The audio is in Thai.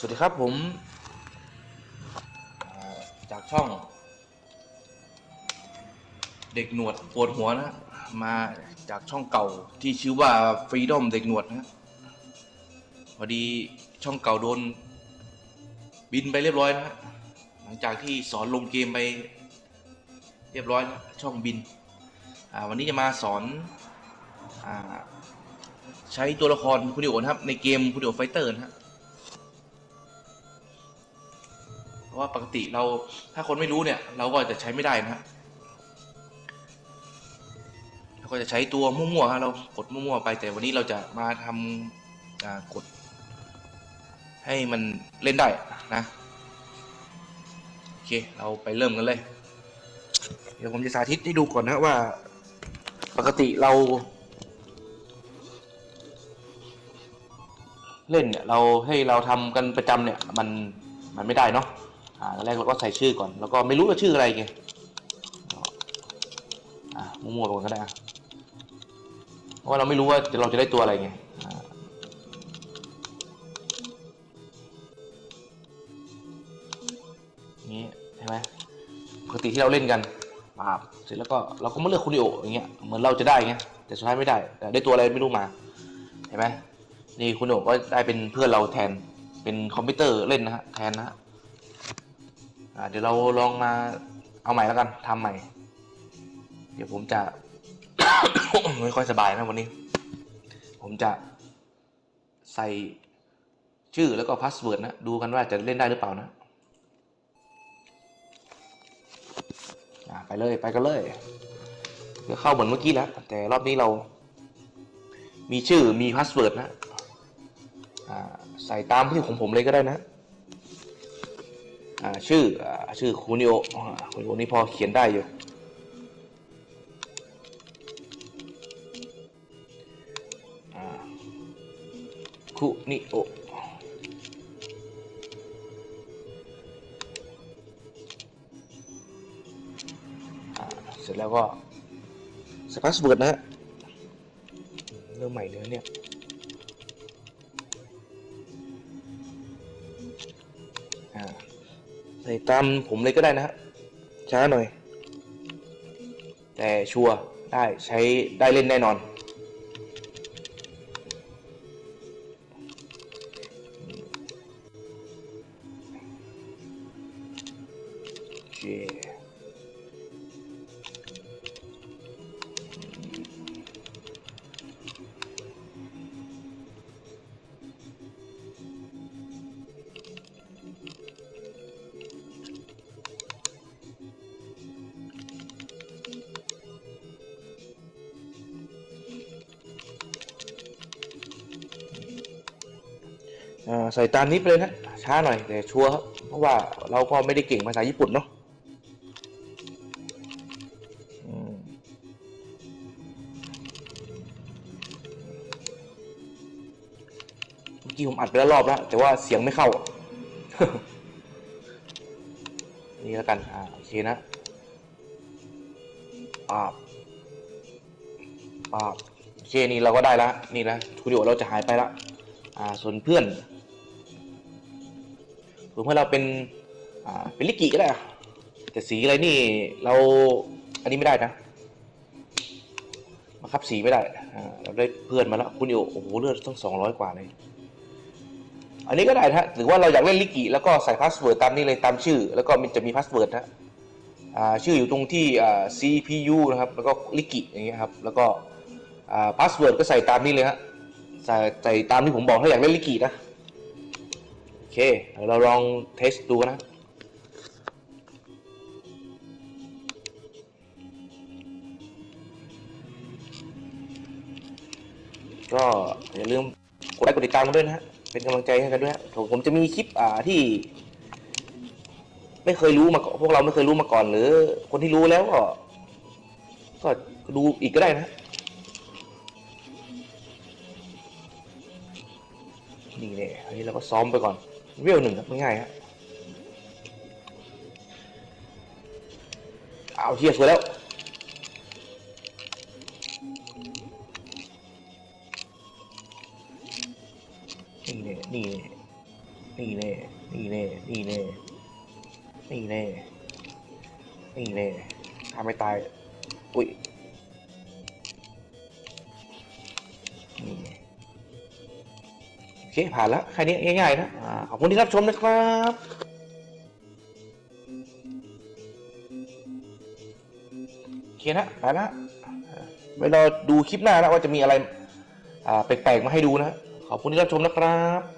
สวัสดีครับผมจากช่อง เด็กหนวดปวดหัวนะมาจากช่องเก่าที่ชื่อว่า Freedom เด็กหนวดนะพอดีช่องเก่าโดน บินไปเรียบร้อยนะหลังจากที่สอนลงเกมไป เรียบร้อยนะช่องบินวันนี้จะมาสอนอใช้ตัวละครคุณดิโอนะครับในเกมคุณดิโอไฟเตอร์นะฮะ ราะว่าปกติเราถ้าคนไม่รู้เนี่ย เราก็จะใช้ไม่ได้นะฮะเราก็จะใช้ตัวมั่วๆฮะเรากดมั่วๆไปแต่วันนี้เราจะมาทำกด ให้มันเล่นได้นะโอเคเราไปเริ่มกันเลย เดี๋ยวผมจะสาธิตให้ดูก่อนนะว่า ปกติเราเล่นเนี่ยเราให้เราทำกันประจำเนี่ยมันมันไม่ได้เนาะ อ่าแรกเราก็ใส่ชื่อก่อน แล้วก็ไม่รู้ว่าชื่ออะไรไงอ่ามั่วๆไปก่อนก็ได้เพราะว่าเราไม่รู้ว่าเราจะได้ตัวอะไรไงอ่านี้ใช่ไหมปกติที่เราเล่นกันปาบเสร็จแล้วก็เราก็มาเลือกคุณิโออย่างเงี้ยเหมือนเราจะได้ไงแต่สุดท้ายไม่ได้แต่ได้ตัวอะไรไม่รู้มาเห็นไหมนี่คุณโอ๋ก็ได้เป็นเพื่อนเราแทนเป็นคอมพิวเตอร์เล่นนะฮะแทนนะฮะ อ่าเดี๋ยวเราลองมาเอาใหม่แล้วกันทำใหม่ เดี๋ยวผมจะ ไม่ค่อยสบายนะวันนี้ ผมจะใส่ชื่อแล้วก็พาสเวิร์ดนะ ดูกันว่าจะเล่นได้หรือเปล่านะไปเลยไปกันเลยเดี๋ยวเข้าเหมือนเมื่อกี้แล้ว แต่รอบนี้เรา มีชื่อมีพาสเวิร์ดนะใส่ตามที่ของผมเลยก็ได้นะ ชื่ออชื่อคูนิโอคูนิโอนี่พอเขียนได้อยู่คูนิโอเสร็จแล้วก็ส่พาสเวิร์ดนะฮะเริ่มใหม่เนื้อเนี่ยอ่า ส่ตามผมเลยก็ได้นะฮะช้าหน่อย แต่ชัวร์ได้ใช้ได้เล่นแน่นอน โอเค ใส่ตามนี้ไปเลยนะ ช้าหน่อยแต่ชัวร์ครับเพราะว่าเราก็ไม่ได้เก่งภาษาญี่ปุ่นเนาะเมื่อกี้ผมอัดไปแล้วรอบแล้วแต่ว่าเสียงไม่เข้า นี่แล้วกัน อ่า โอเคนะปาบปาบโอเค นี่เราก็ได้แล้ว นี่นะทูดิโอเราจะหายไปละอ่า ส่วนเพื่อน ส่วนเพื่อเราเป็นอ่าเป็นลิกิก็ได้แต่สีอะไรนี่เราอันนี้ไม่ได้นะมาคับสีไม่ได้อ่าเราได้เพื่อนมาแล้วคุณดิโอโอ้โหเลือดต้องสองร้อยกว่าเลยอันนี้ก็ได้นะฮะหรือว่าเราอยากเล่นลิกิแล้วก็ใส่พาสเวิร์ดตามนี้เลยตามชื่อ แล้วก็มันจะมีพาสเวิร์ดนะชื่ออยู่ตรงที่ CPU นะครับ แล้วก็ลิกิอย่างเงี้ยครับ แล้วก็พาสเวิร์ดก็ใส่ตามนี้เลยฮะใส่ใส่ตามที่ผมบอกถ้าอยากเล่นลิกินะ เคเดี๋ยวเราลองเทสดูนะ ก็อย่าลืมกดไลค์กดติดตามกันด้วยนะฮะ เป็นกำลังใจให้กันด้วยฮะผมผมจะมีคลิปอ่าที่ ไม่เคยรู้มาพวกเราไม่เคยรู้มาก่อน หรือ คนที่รู้แล้วก็ ก็ดูอีกก็ได้นะฮะนี่เนี่ยอันนี้เราก็ซ้อมไปก่อน เวลหนึ่งครับง่ายๆฮะเอาเทียสวยแล้วนี่เนี่ยนี่เนี่ยนี่แน่นี่แน่นี่แน่นี่แน่นี่แน่ทำไม่ตาย อุ้ยนี่โอเคผ่านแล้วแค่นี้ง่ายๆนะอ่า อบคุณที่รับชมนะครับโอเคนะไปละไว้รอดูคลิปหน้านะว่าจะมีอะไรแปลกๆมาให้ดูนะ ขอบคุณที่รับชมนะครับ